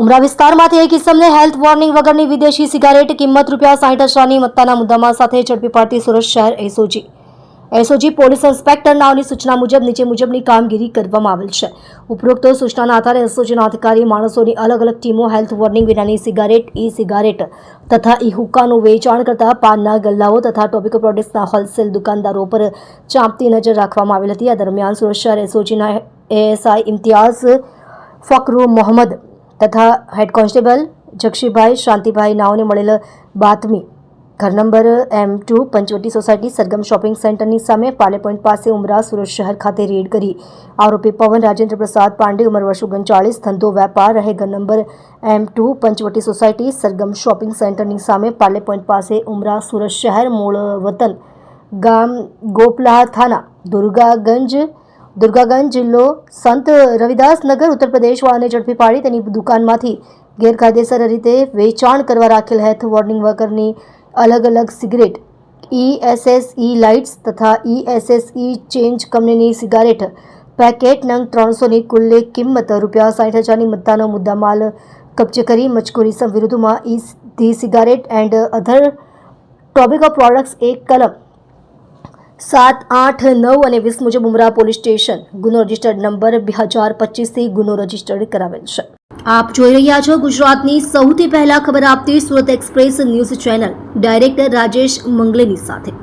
ઉમરા વિસ્તારમાંથી એક ઇસમને health warning વગરની વિદેશી સિગારેટ કિંમત રૂપિયા સાઠ હજારની મત્તાના મુદ્દામાં સાથે ઝડપી પાડતી સુરત શહેર એસઓજી. એસઓજી પોલીસ ઇન્સ્પેક્ટર નાવની સૂચના મુજબ, નીચે મુજબની કામગીરી કરવામાં આવેલ છે. ઉપરોક્ત સૂચનાના આધારે એસઓજીના અધિકારી, માણસોની અલગ અલગ ટીમો હેલ્થ વોર્નિંગ વિનાની સિગારેટ ઈ સિગારેટ તથા ઈ હુક્કાનું વેચાણ કરતા પાનના ગલ્લાઓ તથા ટોપિકો પ્રોડક્ટ્સના હોલસેલ દુકાનદારો પર ચાંપતી નજર રાખવામાં આવેલ હતી. આ દરમિયાન સુરત શહેર એસઓજીના એએસઆઈ ઇમ્તિયાઝ ફકરુ મોહમ્મદ તથા હેડ કોન્સ્ટેબલ જક્ષીભાઈ શાંતિભાઈ નાઓને મળેલ બાતમી ઘર number M two Panchvati society Sargam shopping સેન્ટરની સામે પાલે પોઈન્ટ પાસે ઉમરા સુરત શહેર ખાતે રેડ કરી આરોપી પવન રાજેન્દ્ર પ્રસાદ પાંડે ઉંમર વર્ષ ઓગણચાળીસ ધંધો વેપાર રહે ઘર number M two Panchvati society Sargam shopping સેન્ટરની સામે પાલે પોઈન્ટ પાસે ઉમરા સુરત શહેર મૂળ વતન ગામ ગોપલા થાના દુર્ગાગંજ દુર્ગાગંજ જિલ્લો સંત રવિદાસ નગર ઉત્તર પ્રદેશવાળાને ઝડપી પાડી તેની દુકાનમાંથી ગેરકાયદેસર રીતે વેચાણ કરવા રાખેલ હેલ્થ વોર્નિંગ વગરની અલગ અલગ સિગરેટ, ઈ લાઇટ્સ તથા ઈ ચેન્જ કંપનીની સિગારેટ, પેકેટ નંગ ત્રણસોની કુલ્લે કિંમત રૂપિયા સાઠ હજારની મુદ્દાનો મુદ્દામાલ કબજે કરી મજકૂરી વિરુદ્ધમાં ઈ the cigarette and other tobacco products એક કલમ સાત આઠ નવ અને વીસ મુજબ ઉમરા પોલીસ સ્ટેશન. ગુનો રજિસ્ટર્ડ નંબર બે હજાર પચીસથી ગુનો રજિસ્ટર્ડ કરાવેલ છે. આપ જોઈ રહ્યા છો ગુજરાતની સૌથી પહેલા ખબર આપતી Surat express news channel. Director Rajesh મંગલેની સાથે.